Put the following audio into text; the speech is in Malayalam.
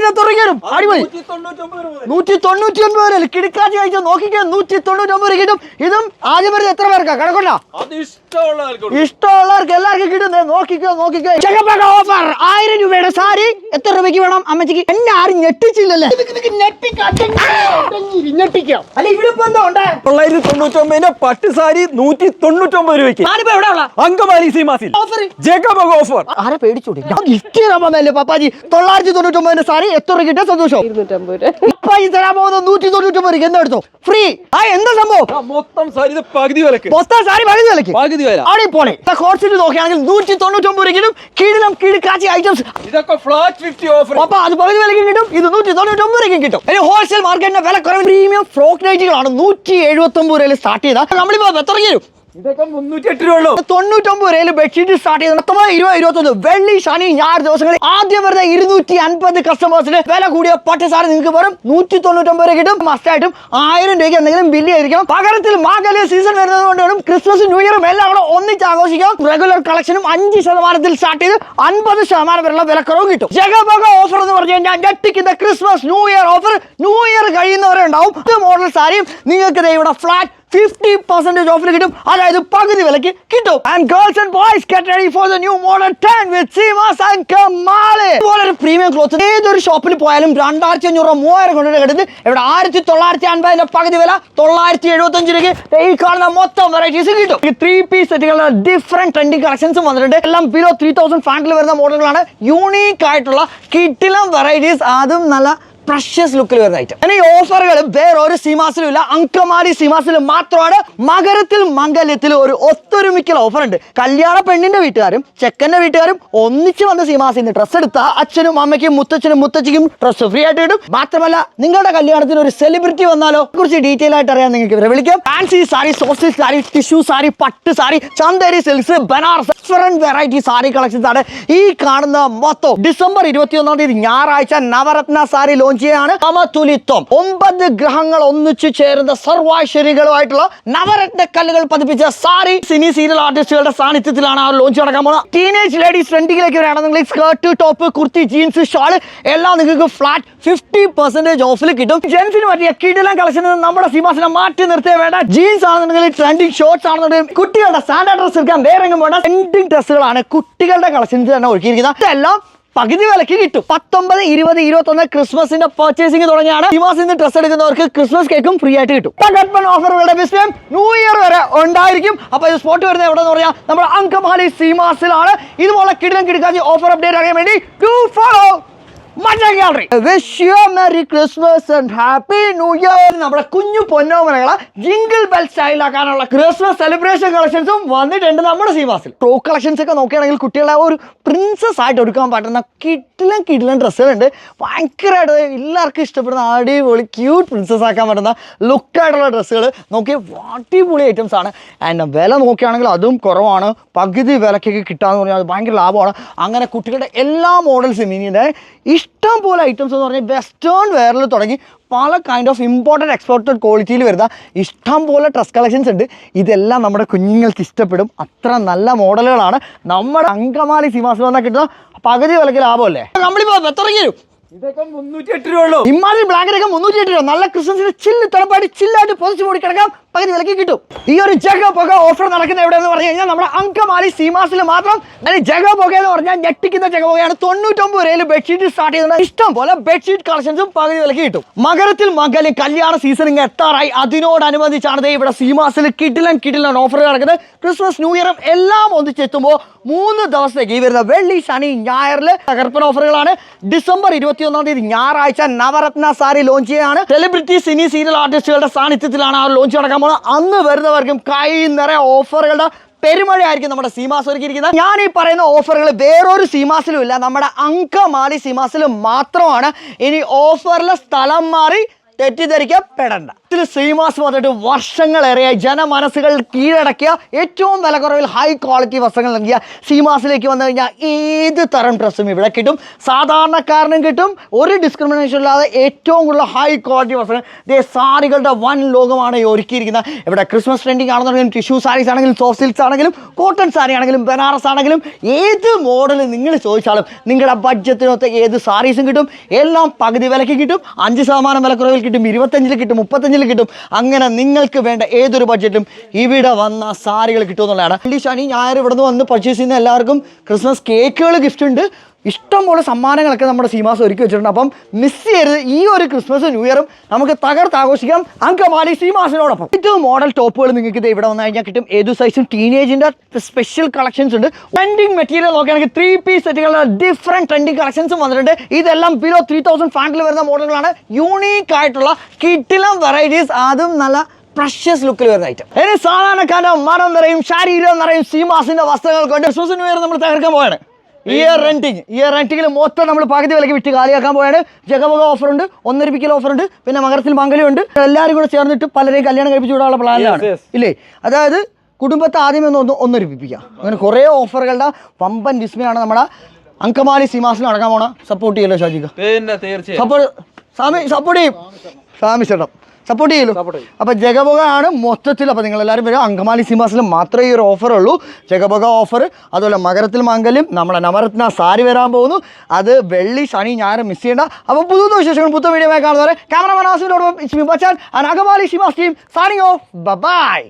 ബഡ്ജറ്റ് തുടങ്ങിയാലും അടിപൊളി. നൂറ്റി തൊണ്ണൂറ്റി ഒൻപത് വരെ കിടക്കാറ്റ് കഴിച്ച നോക്കിക്കാൻ നൂറ്റി തൊണ്ണൂറ്റി ഒമ്പത് കിട്ടും ഇതും ആദ്യം വരുന്നത് എത്ര പേർക്കാ? കണക്കൊണ്ട? ഇഷ്ടമുള്ളവർക്ക് എല്ലാവർക്കും കിട്ടുന്നത് നോക്കിക്കോ നോക്കിക്കോ. ഓഫർ. ആയിരം രൂപയുടെ സാരി. എത്ര രൂപയ്ക്ക് വേണം? അമ്മച്ചിക്ക് എന്നെ ആരും ഞെട്ടിച്ചില്ലല്ലേ? ഞെട്ടിക്കാം അല്ല ഇവിടെ തൊള്ളായിരത്തി തൊണ്ണൂറ്റൊമ്പതിന്റെ പട്ട് സാരി നൂറ്റി തൊണ്ണൂറ്റൊമ്പത് രൂപയ്ക്ക് അങ്കമാലി സീമാസിൽ ഓഫർ. ആരെ പേടിച്ചോടി? ഞാൻ ഗിഫ്റ്റ് തരാൻ വന്നല്ലേ പാപ്പാജി? തൊള്ളായിരത്തി തൊണ്ണൂറ്റൊമ്പതിന്റെ സാരി എത്ര രൂപ. കിട്ടിയ സന്തോഷം തരാൻ നൂറ്റി എന്താ എടുത്തോ? ഫ്രീ ആ എന്താ സംഭവം? മൊത്തം സാരി ഇത് പകുതി വിലക്ക്. മൊത്തം സാരി പകുതി വിലക്ക്. പകുതി വില അവിടെ പോണേ കോഴ്സിൽ നോക്കുകയാണെങ്കിൽ നൂറ്റി തൊണ്ണൂറ്റി ഒമ്പത് രൂപയ്ക്കും കീഴിലും കീഴിക്കാച്ചി ഐറ്റംസ് ഇതൊക്കെ ഫ്ലാറ്റ് ഫിഫ്റ്റി ഓഫർ അപ്പൊ അത് പകുതി കിട്ടും. ഇത് നൂറ്റി തൊണ്ണൂറ്റി ഒമ്പത് രൂപയ്ക്കും കിട്ടും. ഇനി ഹോൾസെയിൽ മാർക്കറ്റിന്റെ വില കുറവ് പ്രീമിയം ഫ്രോക്ക് നൈറ്റുകളാണ് നൂറ്റി എഴുപത്തി ഒമ്പത് രൂപയിൽ സ്റ്റാർട്ട് ചെയ്താൽ നമ്മളിപ്പോ എത്ര തരും. ഇതൊക്കെ മുന്നൂറ്റി എട്ട് രൂപ ഉള്ളൂ തൊണ്ണൂറ്റൊമ്പത് രൂപയിൽ ബെഡ്ഷീറ്റ് സ്റ്റാർട്ട് ചെയ്ത് പത്തൊമ്പത് ഇരുപത് വെള്ളി ശനി ഞായർ ദിവസങ്ങളിൽ ആദ്യം വരുന്ന ഇരുന്നൂറ്റി അൻപത് കസ്റ്റമേഴ്സിന് വില കൂടിയ പട്ട് സാരി നിങ്ങൾക്ക് വെറും നൂറ്റി തൊണ്ണൂറ്റൊമ്പത് രൂപ കിട്ടും. മസ്റ്റായിട്ടും ആയിരം രൂപയ്ക്ക് എന്തെങ്കിലും ബില്ല് ആയിരിക്കണം പകരത്തിൽ മാഗല്യ സീസൺ വരുന്നത് കൊണ്ട് ക്രിസ്മസ് ന്യൂ ഇയറും എല്ലാം കൂടെ ഒന്നിച്ച് ആഘോഷിക്കാം. റെഗുലർ കളക്ഷനും അഞ്ച് ശതമാനത്തിൽ സ്റ്റാർട്ട് ചെയ്ത് അൻപത് ശതമാനം വരെയുള്ള വിലക്കുറവും കിട്ടും. ജഗബഗ ഓഫർ എന്ന് പറഞ്ഞു കഴിഞ്ഞാൽ ഞെട്ടിക്കുന്ന Christmas new year offer new year കഴിയുന്നവരെ ഉണ്ടാവും മോഡൽ സാരിയും നിങ്ങൾക്ക് ഇവിടെ ഫ്ലാറ്റ് ഫിഫ്റ്റി പെർസെന്റേജ് ഓഫിൽ കിട്ടും. അതായത് പകുതി വിലക്ക് കിട്ടും. And girls and boys get ready for the new model ten with Seemas and കമാലെ ഇതുപോലെ ഒരു പ്രീമിയം ക്ലോത്ത് ഏതൊരു ഷോപ്പിൽ പോയാലും രണ്ടായിരത്തി അഞ്ഞൂറ് രൂപ മൂവായിരം കൊണ്ട് കിട്ടുന്നത് ഇവിടെ ആയിരത്തി തൊള്ളായിരത്തി അൻപതിന്റെ പകുതി വില തൊള്ളായിരത്തി എഴുപത്തി അഞ്ച് രൂപയ്ക്ക് ഈ കാണുന്ന മൊത്തം വെറൈറ്റീസ് കിട്ടും. ഈ ത്രീ പീസ് സെറ്റുകളുടെ ഡിഫറെന്റ് ട്രെൻഡിങ് കളക്ഷൻസും വന്നിട്ടുണ്ട്. എല്ലാം ബിലോ ത്രീ തൗസൻഡ് ഫാൻഡിൽ വരുന്ന മോഡലുകളാണ് യൂണീക്ക് ആയിട്ടുള്ള കിട്ടിലും വെറൈറ്റീസ് അതും നല്ല പ്രഷ്യസ് ലുക്കിൽ വരുന്ന ഐറ്റം അങ്ങനെ ഈ ഓഫറുകൾ വേറെ ഒരു സീമാസിലും ഇല്ല. അങ്കമാലി സീമാസിലും മാത്രമാണ് മകരത്തിൽ മംഗല്യത്തിൽ ഒരു ഒത്തൊരുമിക്കൽ ഓഫർ ഉണ്ട്. കല്യാണ പെണ്ണിന്റെ വീട്ടുകാരും ചെക്കന്റെ വീട്ടുകാരും ഒന്നിച്ച് വന്ന സീമാസിന്ന് ഡ്രസ്സ് എടുത്താൽ അച്ഛനും അമ്മയ്ക്കും മുത്തച്ഛനും മുത്തച്ഛിക്കും ഡ്രസ്സ് ഫ്രീ ആയിട്ട് കിട്ടും മാത്രമല്ല നിങ്ങളുടെ കല്യാണത്തിന് ഒരു സെലിബ്രിറ്റി വന്നാലോ കുറിച്ച് ഡീറ്റെയിൽ ആയിട്ട് അറിയാൻ നിങ്ങൾക്ക് ഇവരെ വിളിക്കാം. ഫാൻസി സാരി സോസിൽ സാരി ടിഷ്യൂ സാരി പട്ട് sari Chanderi silks Banaras different variety sari collections ആണ് ഈ കാണുന്ന മൊത്തം. ഡിസംബർ ഇരുപത്തി ഒന്നാം തീയതി ഞായറാഴ്ച നവരത്ന സാരി ചെയ്യാണ് സമതുലിത്വം ഒമ്പത് ഗ്രഹങ്ങൾ ഒന്നിച്ചു ചേരുന്ന സർവാശ്വരികളുമായിട്ടുള്ള നവരത്ന കല്ലുകൾ പതിപ്പിച്ച സാരി സിനി സീരിയൽ ആർട്ടിസ്റ്റുകളുടെ സാന്നിധ്യത്തിലാണ് അവർ ലോഞ്ച് നടക്കാൻ പോകുന്നത്. ടീനേജ് ലേഡീസ് ട്രെൻഡിങ്ങിലേക്ക് നിങ്ങൾ skirt top kurti jeans shawl എല്ലാം നിങ്ങൾക്ക് ഫ്ലാറ്റ് ഫിഫ്റ്റി പെർസെന്റേജ് ഓഫിൽ കിട്ടും. ജെൻസിന് പറ്റിയ കിടിലം കളക്ഷൻ നമ്മുടെ സിമാസിനെ മാറ്റി നിർത്തിയ വേണ്ട. ജീൻസ് ആണെന്നുണ്ടെങ്കിൽ ട്രെൻഡിങ് ഷോർട്സ് ആണെന്നുണ്ടെങ്കിൽ കുട്ടികളുടെ സ്റ്റാൻഡേർഡ് ഡ്രസ് എടുക്കാൻ വേറെ എങ്ങും വേണ്ട ട്രെൻഡിങ് ഡ്രസ്സുകളാണ് കുട്ടികളുടെ കളക്ഷൻസ് തന്നെ ഒഴുക്കിയിരിക്കുന്നത് ഇതെല്ലാം പകുതി വിലക്ക് കിട്ടും. പത്തൊമ്പത് ഇരുപത് ഇരുപത്തൊന്ന് ക്രിസ്മസിന്റെ പർച്ചേസിംഗ് തുടങ്ങിയാണ്. ഈ മാസം ഇന്ന് ഡ്രസ് എടുക്കുന്നവർക്ക് ക്രിസ്മസ് കേക്കും ഫ്രീ ആയിട്ട് കിട്ടും. തകർപ്പൻ ഓഫറുകളുടെ വിഷയം ന്യൂ ഇയർ വരെ ഉണ്ടായിരിക്കും. അപ്പൊ ഇത് സ്പോട്ട് വരുന്നത് എവിടെ എന്ന് പറഞ്ഞാൽ നമ്മുടെ അങ്കമാലി സീമാസിലാണ്. ഇതുപോലെ കിടിലം കിടക്കാൻ ഓഫർ അപ്ഡേറ്റ് അറിയാൻ വേണ്ടി to follow merry Christmas and happy new year നമ്മുടെ കുഞ്ഞു പൊന്നോമനകളെ ജിങ്കിൾ ബെൽ സ്റ്റൈലാക്കാനുള്ള ക്രിസ്മസ് സെലിബ്രേഷൻ കളക്ഷൻസും വന്നിട്ടുണ്ട് നമ്മുടെ സീമാസിൽ പ്രോ കളക്ഷൻസ് ഒക്കെ നോക്കുകയാണെങ്കിൽ കുട്ടികളെ ഒരു പ്രിൻസസ് ആയിട്ട് ഒരുക്കാൻ പറ്റുന്ന കിട്ടിലും കിട്ടിലും ഡ്രസ്സുകളുണ്ട്. ഭയങ്കരമായിട്ട് എല്ലാവർക്കും ഇഷ്ടപ്പെടുന്ന അടിപൊളി ക്യൂട്ട് പ്രിൻസസ് ആക്കാൻ പറ്റുന്ന ലുക്കായിട്ടുള്ള ഡ്രസ്സുകൾ നോക്കി അടിപൊളി ഐറ്റംസ് ആണ്. ആൻഡ് വില നോക്കുകയാണെങ്കിൽ അതും കുറവാണ്. പകുതി വിലക്കൊക്കെ കിട്ടാന്ന് പറഞ്ഞാൽ ഭയങ്കര ലാഭമാണ്. അങ്ങനെ കുട്ടികളുടെ എല്ലാ മോഡൽസും ഇനി ഇത് ഇഷ്ടം പോലെ ഐറ്റംസ് എന്ന് പറഞ്ഞാൽ വെസ്റ്റേൺ വെയറിൽ തുടങ്ങി പല കൈൻഡ് ഓഫ് ഇമ്പോർട്ടന്റ് എക്സ്പോർട്ടഡ് ക്വാളിറ്റിയിൽ വരുന്ന ഇഷ്ടം പോലെ ഡ്രസ് കളക്ഷൻസ് ഉണ്ട്. ഇതെല്ലാം നമ്മുടെ കുഞ്ഞുങ്ങൾക്ക് ഇഷ്ടപ്പെടും. അത്ര നല്ല മോഡലുകളാണ് നമ്മുടെ അങ്കമാലി സിമാസിൽ വന്നാൽ കിട്ടുന്ന പകുതി വിലക്ക് ലാഭമല്ലേ? നമ്മളിപ്പോൾ തരും ഇതൊക്കെ മുന്നൂറ്റി എട്ട് രൂപ ഉള്ളൂ. ഇമാതിരി ബ്ലാങ്കറ്റ് ഒക്കെ മുന്നൂറ്റി എട്ട് രൂപ. നല്ല ക്രിസ്മസിന് ചില്ല് തലപ്പാടി ചില്ലായിട്ട് പൊതിച്ച് മൂടി കിടക്കാം. പകുതി വിലക്ക് കിട്ടും. ഈ ഒരു ജഗ പുക ഓഫർ നടക്കുന്ന എവിടെയെന്ന് പറഞ്ഞു കഴിഞ്ഞാൽ നമ്മുടെ അങ്കമാലി സീമാസിൽ മാത്രം. അതിന് ജഗ പുക എന്ന് പറഞ്ഞാൽ ഞെട്ടിക്കുന്ന ജഗ പുകയാണ് തൊണ്ണൂറ്റൊമ്പത് രൂപയിൽ ബെഡ്ഷീറ്റ് സ്റ്റാർട്ട് ചെയ്യുന്നത് ഇഷ്ടം പോലെ ബെഡ്ഷീറ്റ് കളക്ഷൻസും പകുതി വിലക്ക് കിട്ടും. മകരത്തിൽ മകലും കല്യാണ സീസൺ ഇങ്ങ് എത്താറായി. അതിനോടനുബന്ധിച്ചാണ് ഇവിടെ സീമാസിൽ കിടിലൻ കിടിലൻ ഓഫർ നടക്കുന്നത്. ക്രിസ്മസ് ന്യൂ ഇയറും എല്ലാം ഒന്നിച്ചെത്തുമ്പോൾ മൂന്ന് ദിവസത്തേക്ക് ഈ വരുന്ന വെള്ളി ശനി ഞായറിൽ തകർപ്പൻ ഓഫറുകളാണ് ഡിസംബർ ഇരുപത്തിയൊന്നാം തീയതി ഞായറാഴ്ച നവരത്ന സാരി ലോഞ്ച് ചെയ്യാണ്. സെലിബ്രിറ്റി സിനി സീരിയൽ ആർട്ടിസ്റ്റുകളുടെ സാന്നിധ്യത്തിലാണ് ആ ലോഞ്ച് നടക്കാൻ പോകുന്നത് അന്ന് വരുന്നവർക്കും കൈ നിറയെ ഓഫറുകളുടെ പെരുമഴയായിരിക്കും നമ്മുടെ സീമാസ് ഒരുക്കിയിരിക്കുന്നത്. ഞാൻ ഈ പറയുന്ന ഓഫറുകൾ വേറൊരു സീമാസിലും ഇല്ല. നമ്മുടെ അങ്കമാലി സീമാസിലും മാത്രമാണ് ഇനി ഓഫറിലെ സ്ഥലം മാറി തെറ്റിദ്ധരിക്കപ്പെടണ്ട. ഇതിൽ ശ്രീമാസ് വന്നിട്ട് വർഷങ്ങളേറെയായി ജനമനസ്സുകൾ കീഴടക്കിയ ഏറ്റവും വില കുറവിൽ ഹൈ ക്വാളിറ്റി വസ്ത്രങ്ങൾ നൽകിയ സീമാസിലേക്ക് വന്നു കഴിഞ്ഞാൽ ഏത് തരം ഡ്രസ്സും ഇവിടെ കിട്ടും. സാധാരണക്കാരനും കിട്ടും. ഒരു ഡിസ്ക്രിമിനേഷൻ ഇല്ലാതെ ഏറ്റവും കൂടുതൽ ഹൈ ക്വാളിറ്റി വസ്ത്രങ്ങൾ. ദേ സാരികളുടെ വൻ ലോകമാണ് ഒരുക്കിയിരിക്കുന്നത്. ഇവിടെ ക്രിസ്മസ് ട്രെൻഡിങ് ആണെന്നുണ്ടെങ്കിലും ടിഷ്യൂ സാരീസ് ആണെങ്കിലും സോഫ്റ്റ് സിൽക്സ് ആണെങ്കിലും കോട്ടൺ സാരി ആണെങ്കിലും ബനാറസ് ആണെങ്കിലും ഏത് മോഡൽ നിങ്ങൾ ചോദിച്ചാലും നിങ്ങളുടെ ബഡ്ജറ്റിനൊത്ത ഏത് സാരീസും കിട്ടും. എല്ലാം പകുതി വിലയ്ക്ക് കിട്ടും. അഞ്ച് ശതമാനം വിലക്കുറവിൽ കിട്ടും ഇരുപത്തഞ്ചിൽ കിട്ടും മുപ്പത്തഞ്ചിൽ കിട്ടും. അങ്ങനെ നിങ്ങൾക്ക് വേണ്ട ഏതൊരു ബഡ്ജറ്റും ഇവിടെ വന്ന സാരികൾ കിട്ടും എന്നുള്ളതാണ്. വെള്ളി ശനി ഞായർ ഇവിടെ നിന്ന് വന്ന് പർച്ചേസ് ചെയ്യുന്ന എല്ലാവർക്കും ക്രിസ്മസ് കേക്കുകൾ ഗിഫ്റ്റ് ഉണ്ട്. ഇഷ്ടംപോലെ സമ്മാനങ്ങളൊക്കെ നമ്മുടെ സീമാസ് ഒരുക്കി വെച്ചിട്ടുണ്ട്. അപ്പം മിസ് ചെയ്യരുത്. ഈ ഒരു ക്രിസ്മസ് ന്യൂ ഇയറും നമുക്ക് തകർത്ത് ആഘോഷിക്കാം അങ്കമാലി സീമാസിനോടൊപ്പം. ഏറ്റവും മോഡൽ ടോപ്പുകൾ നിങ്ങൾക്ക് ഇത് ഇവിടെ വന്നു കഴിഞ്ഞാൽ കിട്ടും. ഏതു സൈസും ടീനേജിന്റെ സ്പെഷ്യൽ കളക്ഷൻസ് ഉണ്ട്. ട്രെൻഡിങ് മെറ്റീരിയൽ നോക്കുകയാണെങ്കിൽ ത്രീ പീസ് സെറ്റുകളുടെ ഡിഫറെന്റ് ട്രെൻഡിങ് കളക്ഷൻസും വന്നിട്ടുണ്ട്. ഇതെല്ലാം ബിലോ ത്രീ തൗസൻഡ് ഫാൻഡിൽ വരുന്ന മോഡലുകളാണ് യൂണീക്ക് ആയിട്ടുള്ള കിട്ടിലം വെറൈറ്റീസ് അതും നല്ല പ്രഷ്യസ് ലുക്കിൽ വരുന്ന ഐറ്റം ഇനി സാധാരണക്കാരന്റെ മനം നിറയും ശരീരം നിറയും സീമാസിന്റെ വസ്ത്രങ്ങൾ കൊണ്ട് ക്രിസ്മസ് വേറെ നമ്മൾ തകർക്കാൻ പോവാണ്. ഇയർ റെന്റിങ് ഇയർ റെന്റിങ്ങിൽ മൊത്തം നമ്മൾ പകുതി വിലക്ക് വിറ്റ് കാലിയാക്കാൻ പോയാണ് ജഗവക ഓഫർ ഉണ്ട് ഒന്നരിപ്പിക്കൽ ഓഫർ ഉണ്ട് പിന്നെ മകരത്തിൽ മംഗലം ഉണ്ട് എല്ലാവരും കൂടെ ചേർന്നിട്ട് പലരെയും കല്യാണം കഴിപ്പിച്ചു വിടാനുള്ള പ്ലാനാണ്. ഇല്ലേ? അതായത് കുടുംബത്തെ ആദ്യമേ ഒന്ന് ഒന്ന് ഒന്നൊരുപ്പിക്കുക അങ്ങനെ കുറേ ഓഫറുകളുടെ പമ്പൻ വിസ്മയാണ് നമ്മുടെ അങ്കമാലി സീമാസിൽ നടക്കാൻ പോണ. സപ്പോർട്ട് ചെയ്യല്ലോ ഷാജിക്ക്. സപ്പോർട്ട് സ്വാമി സപ്പോർട്ട് ചെയ്യും. ചേട്ടം സപ്പോർട്ട് ചെയ്യല്ലോ അപ്പോൾ ജഗബുക ആണ് മൊത്തത്തിൽ അപ്പൊ നിങ്ങൾ എല്ലാവരും വരും അങ്കമാലി സിമാസിൽ മാത്രമേ ഈ ഒരു ഓഫർ ഉള്ളൂ. ജഗബുക ഓഫർ അതുപോലെ മകരത്തിൽ മംഗല്യം നമ്മുടെ നവരത്ന സാരി വരാൻ പോകുന്നു. അത് വെള്ളി ശനി ഞായർ മിസ് ചെയ്യേണ്ട. അപ്പൊ പുതുന്ന വിശേഷങ്ങൾ പുത്തൻ വീഡിയോ കാണുന്നവരെ cameraman Ismi Bachan Angamaly Seemas team signing off bye